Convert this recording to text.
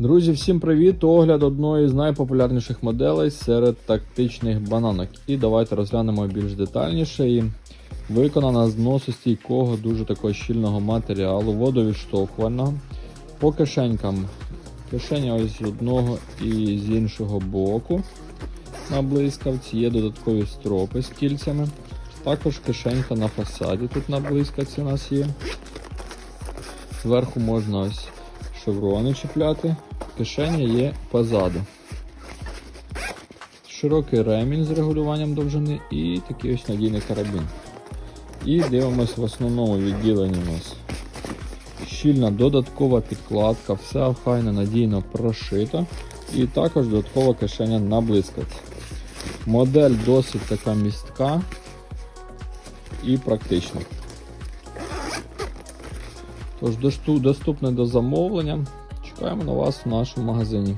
Друзі, всім привіт! Огляд одної з найпопулярніших моделей серед тактичних бананок. І давайте розглянемо більш детальніше. І виконана з носостійкого, дуже такого щільного матеріалу, водовідштовхувального. По кишенькам. Кишеня ось з одного і з іншого боку. На блискавці є додаткові стропи з кільцями. Також кишенька на фасаді тут на блискавці у нас є. Зверху можна ось шеврони чіпляти. Кишеня є позаду. Широкий ремінь з регулюванням довжини і такий ось надійний карабін. І дивимось в основному відділенні у нас. Щільна додаткова підкладка, все охайно надійно прошито. І також додаткова кишеня на блискавці. Модель досить така містка і практична. Тож доступне до замовлення. Чекаємо на вас в нашому магазині.